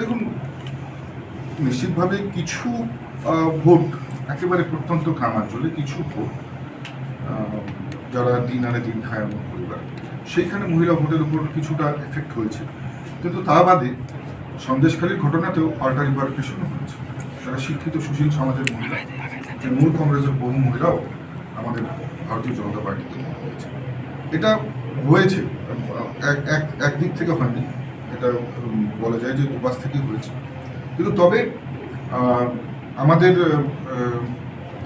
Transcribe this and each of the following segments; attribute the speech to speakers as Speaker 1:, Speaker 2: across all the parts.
Speaker 1: দেখুন, নিশ্চিতভাবে কিছু ভোট একেবারে প্রত্যন্ত গ্রামাঞ্চলে কিছু ভোট যারা দিন আনে দিন খায় এমন পরিবার, সেইখানে মহিলা ভোটের উপর কিছুটা এফেক্ট হয়েছে। কিন্তু তা বাদে সন্দেশখালীর ঘটনাতেও পাল্টা রিপার্কেশনও হয়েছে। তারা শিক্ষিত সুশীল সমাজের মহিলা, যে তৃণমূল কংগ্রেসের বহু মহিলাও আমাদের ভারতীয় জনতা পার্টিতে হয়েছে এটা হয়েছে, এক- এক, একদিক থেকে হয়নি। এটা বলা যায় যে দুপাশ থেকেই হয়েছে। কিন্তু তবে আমাদের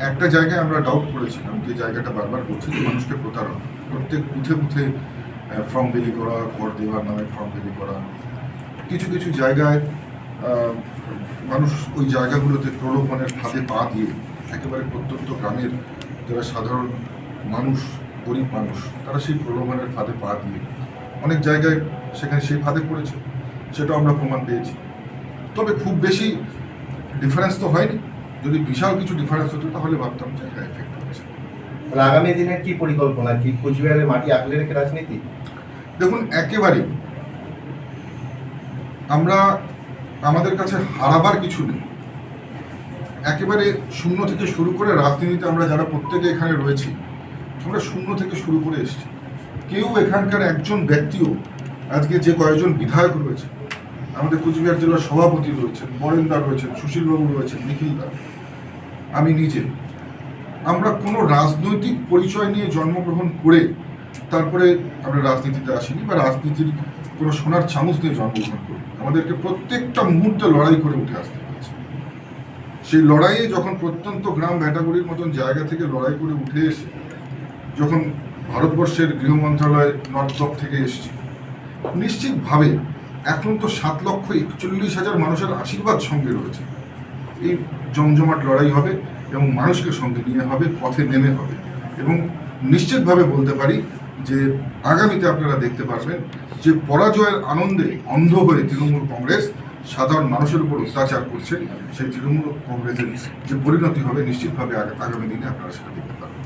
Speaker 1: একটা জায়গায় আমরা ডাউট করেছিলাম যে জায়গাটা বারবার করছে যে মানুষকে প্রতারণা। প্রত্যেক বুথে বুথে ফর্ম বিলি করা, ঘর দেওয়ার নামে ফর্ম বিলি করা। কিছু কিছু জায়গায় মানুষ ওই জায়গাগুলোতে প্রলোভনের ফাঁদে পা দিয়ে একেবারে প্রত্যন্ত গ্রামের যারা সাধারণ মানুষ, গরিব মানুষ, তারা সেই প্রলোভনের ফাঁদে পা দিয়ে অনেক জায়গায় সেখানে সেই ফাঁদে পড়েছে সেটাও আমরা প্রমাণ পেয়েছি। তবে খুব বেশি ডিফারেন্স তো হয়নি। যদি বিশাল কিছু ডিফারেন্স হতো তাহলে ভাবতাম যে হ্যাঁ এফেক্ট হয়েছে
Speaker 2: আগামী দিনের কি পরিকল্পনা? কি কোচবিহারের মাটি আগলে রেখে রাজনীতি?
Speaker 1: দেখুন একেবারেই আমরা আমাদের কাছে হারাবার কিছু নেই। একেবারে শূন্য থেকে শুরু করে রাজনীতিতে আমরা যারা প্রত্যেকে এখানে রয়েছি আমরা শূন্য থেকে শুরু করে এসেছি। কেউ এখানকার একজন ব্যক্তিও আজকে যে কয়েকজন বিধায়ক রয়েছে আমাদের কুচবিহার জেলার সভাপতি রয়েছেন বরেন্দা রয়েছেন, সুশীলবাবু রয়েছেন নিখিলদা আমি নিজে। আমরা কোনো রাজনৈতিক পরিচয় নিয়ে জন্মগ্রহণ করে তারপরে আমরা রাজনীতিতে আসিনি বা রাজনীতির কোনো সোনার চামচ নিয়ে জন্মগ্রহণ করি আমাদেরকে প্রত্যেকটা মুহূর্তে লড়াই করে উঠে আসতে হয়েছে। সেই লড়াইয়ে যখন প্রত্যন্ত গ্রাম ভ্যাটাগুড়ির মতন জায়গা থেকে লড়াই করে উঠে এসে যখন ভারতবর্ষের গৃহ মন্ত্রণালয় নর্থ থেকে এসেছি। নিশ্চিতভাবে এখন তো সাত লক্ষ একচল্লিশ হাজার মানুষের আশীর্বাদ সঙ্গে রয়েছে। এই জমজমাট লড়াই হবে এবং মানুষকে সঙ্গে নিয়ে হবে, পথে নেমে হবে। এবং নিশ্চিতভাবে বলতে পারি যে আগামীতে আপনারা দেখতে পারবেন যে পরাজয়ের আনন্দে অন্ধ হয়ে তৃণমূল কংগ্রেস সাধারণ মানুষের উপর অত্যাচার করছে সেই তৃণমূল কংগ্রেসের যে পরিণতি হবে, নিশ্চিতভাবে আগামী দিনে আপনারা সেটা দেখতে পারবেন।